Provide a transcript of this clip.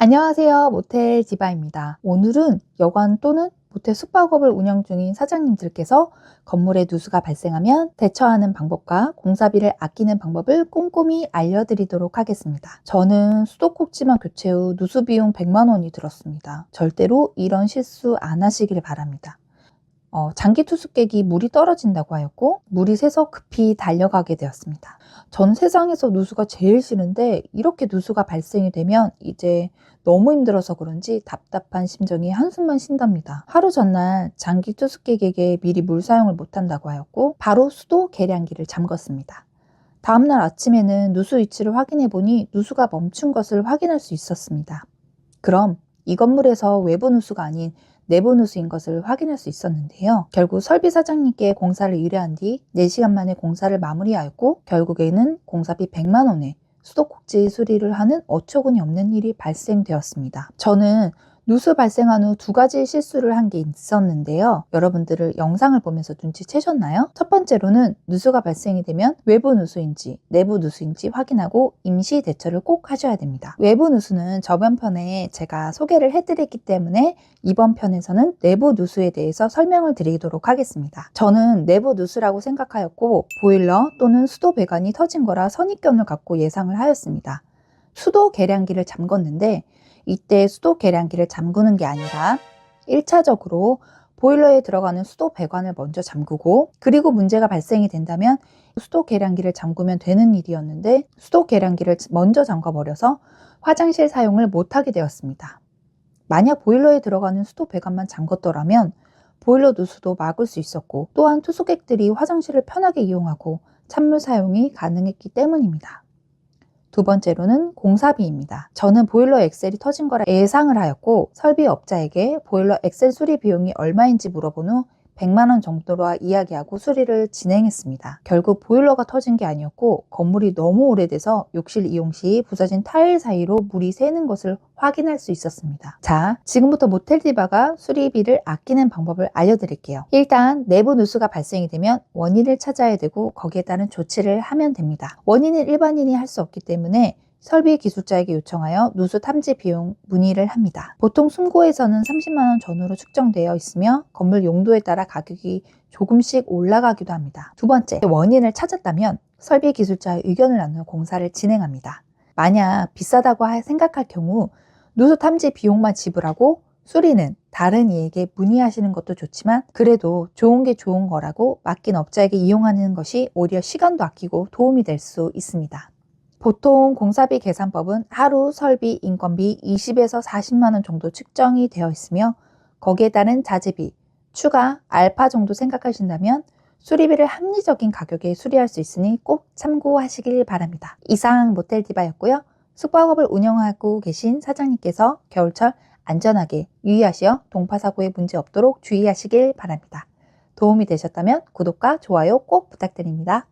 안녕하세요. 모텔 디바입니다. 오늘은 여관 또는 모텔 숙박업을 운영 중인 사장님들께서 건물에 누수가 발생하면 대처하는 방법과 공사비를 아끼는 방법을 꼼꼼히 알려드리도록 하겠습니다. 저는 수도꼭지만 교체 후 누수 비용 100만 원이 들었습니다. 절대로 이런 실수 안 하시길 바랍니다. 어, 장기 투숙객이 물이 떨어진다고 하였고 물이 새서 급히 달려가게 되었습니다. 전 세상에서 누수가 제일 싫은데 이렇게 누수가 발생이 되면 이제 너무 힘들어서 그런지 답답한 심정이 한숨만 쉰답니다. 하루 전날 장기 투숙객에게 미리 물 사용을 못한다고 하였고 바로 수도 계량기를 잠궜습니다. 다음날 아침에는 누수 위치를 확인해 보니 누수가 멈춘 것을 확인할 수 있었습니다. 그럼 이 건물에서 외부 누수가 아닌 내부 누수인 것을 확인할 수 있었는데요. 결국 설비 사장님께 공사를 의뢰한 뒤 4시간 만에 공사를 마무리하였고 결국에는 공사비 100만 원에 수도꼭지 수리를 하는 어처구니 없는 일이 발생되었습니다. 저는 누수 발생한 후 두 가지 실수를 한 게 있었는데요. 여러분들을 영상을 보면서 눈치채셨나요? 첫 번째로는 누수가 발생이 되면 외부 누수인지 내부 누수인지 확인하고 임시 대처를 꼭 하셔야 됩니다. 외부 누수는 저번 편에 제가 소개를 해드렸기 때문에 이번 편에서는 내부 누수에 대해서 설명을 드리도록 하겠습니다. 저는 내부 누수라고 생각하였고 보일러 또는 수도 배관이 터진 거라 선입견을 갖고 예상을 하였습니다. 수도 계량기를 잠궜는데 이때 수도 계량기를 잠그는 게 아니라 1차적으로 보일러에 들어가는 수도 배관을 먼저 잠그고 그리고 문제가 발생이 된다면 수도 계량기를 잠그면 되는 일이었는데 수도 계량기를 먼저 잠가 버려서 화장실 사용을 못하게 되었습니다. 만약 보일러에 들어가는 수도 배관만 잠궜더라면 보일러 누수도 막을 수 있었고 또한 투숙객들이 화장실을 편하게 이용하고 찬물 사용이 가능했기 때문입니다. 두 번째로는 공사비입니다. 저는 보일러 엑셀이 터진 거라 예상을 하였고 설비 업자에게 보일러 엑셀 수리 비용이 얼마인지 물어본 후 100만 원 정도로 이야기하고 수리를 진행했습니다. 결국 보일러가 터진 게 아니었고 건물이 너무 오래돼서 욕실 이용 시 부서진 타일 사이로 물이 새는 것을 확인할 수 있었습니다. 자, 지금부터 모텔 디바가 수리비를 아끼는 방법을 알려드릴게요. 일단 내부 누수가 발생이 되면 원인을 찾아야 되고 거기에 따른 조치를 하면 됩니다. 원인은 일반인이 할 수 없기 때문에 설비 기술자에게 요청하여 누수 탐지 비용 문의를 합니다. 보통 숨고에서는 30만원 전후로 측정되어 있으며 건물 용도에 따라 가격이 조금씩 올라가기도 합니다. 두 번째, 원인을 찾았다면 설비 기술자의 의견을 나누어 공사를 진행합니다. 만약 비싸다고 생각할 경우 누수 탐지 비용만 지불하고 수리는 다른 이에게 문의하시는 것도 좋지만 그래도 좋은 게 좋은 거라고 맡긴 업자에게 이용하는 것이 오히려 시간도 아끼고 도움이 될 수 있습니다. 보통 공사비 계산법은 하루 설비, 인건비 20에서 40만 원 정도 측정이 되어 있으며 거기에 따른 자재비, 추가, 알파 정도 생각하신다면 수리비를 합리적인 가격에 수리할 수 있으니 꼭 참고하시길 바랍니다. 이상 모텔 디바였고요. 숙박업을 운영하고 계신 사장님께서 겨울철 안전하게 유의하시어 동파사고에 문제 없도록 주의하시길 바랍니다. 도움이 되셨다면 구독과 좋아요 꼭 부탁드립니다.